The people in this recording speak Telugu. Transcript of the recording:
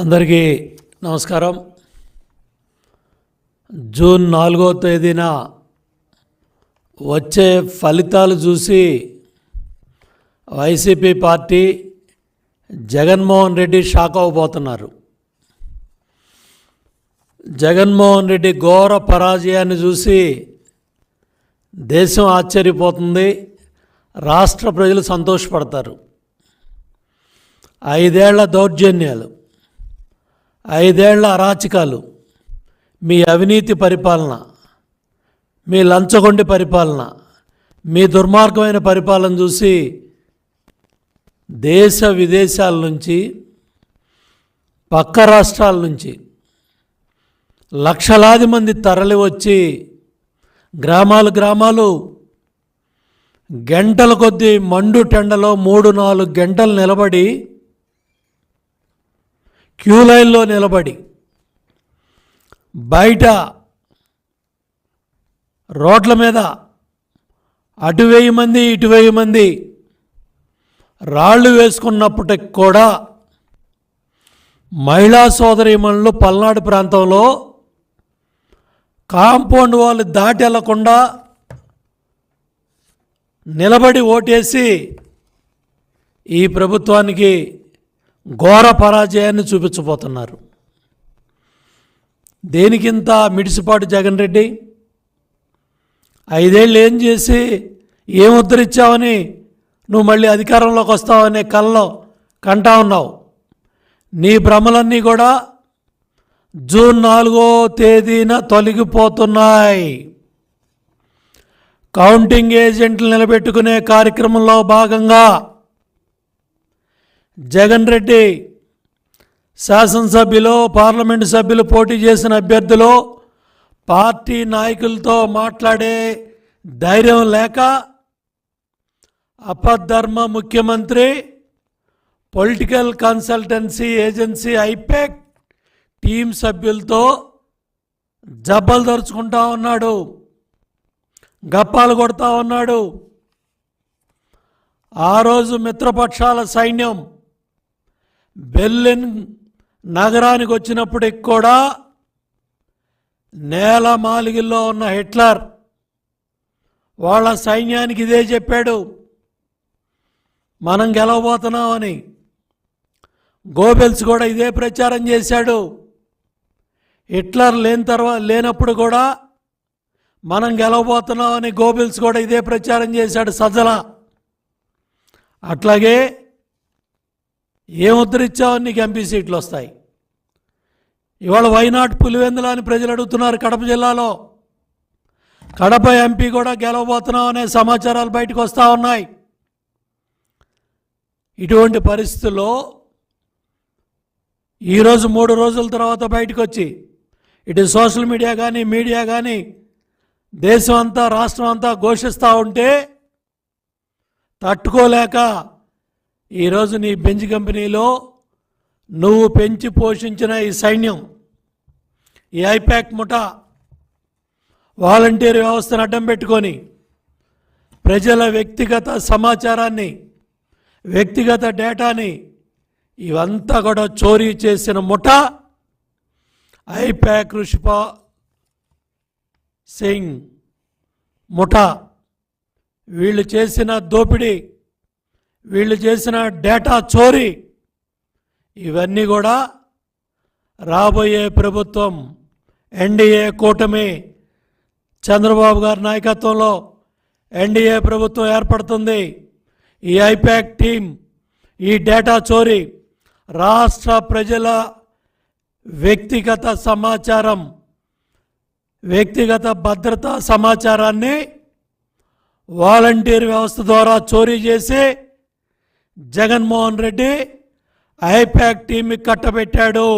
అందరికీ నమస్కారం. జూన్ నాలుగో తేదీన వచ్చే ఫలితాలు చూసి YCP party Jaganmohan Reddy shock అవ్వబోతున్నారు Jaganmohan Reddy ఘోర పరాజయాన్ని చూసి దేశం ఆశ్చర్యపోతుంది రాష్ట్ర ప్రజలు సంతోషపడతారు. ఐదేళ్ళ దౌర్జన్యాలు. ఐదేళ్ళ అరాచకాలు మీ అవినీతి పరిపాలన మీ లంచగొండి పరిపాలన మీ దుర్మార్గమైన పరిపాలన చూసి దేశ విదేశాల నుంచి పక్క రాష్ట్రాల నుంచి లక్షలాది మంది తరలి వచ్చి గ్రామాలు గ్రామాలు గంటల కొద్దీ మండు టెండలో మూడు నాలుగు గంటలు నిలబడి క్యూ లైన్లో నిలబడి బయట రోడ్ల మీద అటు వెయ్యి మంది ఇటు వెయ్యి మంది రాళ్ళు వేసుకున్నప్పటికి కూడా మహిళా సోదరిమణులు పల్నాడు ప్రాంతంలో కాంపౌండ్ వాళ్ళు దాటి వెళ్ళకుండా నిలబడి ఓటేసి ఈ ప్రభుత్వానికి ఘోర పరాజయాన్ని చూపించబోతున్నారు. దేనికింత మిడిసిపాటు జగన్ రెడ్డి? ఐదేళ్ళు ఏం చేసి ఏం ఉద్ధరించావని నువ్వు మళ్ళీ అధికారంలోకి వస్తావనే కల్లో కంటా ఉన్నావు. నీ భ్రమలన్నీ కూడా జూన్ నాలుగో తేదీన తొలగిపోతున్నాయి. కౌంటింగ్ ఏజెంట్లు నిలబెట్టుకునే కార్యక్రమంలో భాగంగా జగన్ రెడ్డి శాసనసభ్యులు పార్లమెంటు సభ్యులు పోటీ చేసిన అభ్యర్థులు పార్టీ నాయకులతో మాట్లాడే ధైర్యం లేక అపధర్మ ముఖ్యమంత్రి political consultancy agency IPAC team సభ్యులతో జబ్బలు దరుచుకుంటా ఉన్నాడు గప్పాలు కొడతా ఉన్నాడు. ఆ రోజు మిత్రపక్షాల సైన్యం బెర్లిన్ నగరానికి వచ్చినప్పటికి కూడా నేల మాలిగిల్లో ఉన్న హిట్లర్ వాళ్ళ సైన్యానికి ఇదే చెప్పాడు మనం గెలవబోతున్నామని. గోబెల్స్ కూడా ఇదే ప్రచారం చేశాడు. హిట్లర్ లేని తర్వాత లేనప్పుడు కూడా మనం గెలవబోతున్నామని గోబెల్స్ కూడా ఇదే ప్రచారం చేశాడు సజ్జల. అట్లాగే ఏం ఉద్ధరించావని నీకు ఎంపీ సీట్లు వస్తాయి. ఇవాళ వైనాట్ పులివెందుల అని ప్రజలు అడుగుతున్నారు కడప జిల్లాలో. కడప ఎంపీ కూడా గెలవబోతున్నాం అనే సమాచారాలు బయటకు వస్తూ ఉన్నాయి. ఇటువంటి పరిస్థితుల్లో ఈరోజు మూడు రోజుల తర్వాత బయటకు వచ్చి ఇటు సోషల్ మీడియా కానీ మీడియా కానీ దేశం అంతా రాష్ట్రం అంతా ఘోషిస్తూ ఉంటే తట్టుకోలేక ఈరోజు నీ బెంజ్ కంపెనీలో నువ్వు పెంచి పోషించిన ఈ సైన్యం ఈ ఐపాక్ ముఠా వాలంటీర్ వ్యవస్థను అడ్డం పెట్టుకొని ప్రజల వ్యక్తిగత సమాచారాన్ని వ్యక్తిగత డేటాని ఇవంతా కూడా చోరీ చేసిన ముఠ ఐపాక్ రుషిపా సింగ్ ముఠ. వీళ్ళు చేసిన దోపిడీ వీళ్ళు చేసిన డేటా చోరీ. ఇవన్నీ కూడా రాబోయే ప్రభుత్వం ఎన్డీఏ కూటమి చంద్రబాబు గారి నాయకత్వంలో ఎన్డీఏ ప్రభుత్వం ఏర్పడుతుంది. ఈ ఐపాక్ టీం ఈ డేటా చోరీ రాష్ట్ర ప్రజల వ్యక్తిగత సమాచారం వ్యక్తిగత భద్రతా సమాచారాన్ని వాలంటీర్ వ్యవస్థ ద్వారా చోరీ చేసి జగన్మోహన్ రెడ్డి ఐపాక్ టీంకి కట్టబెట్టాడు.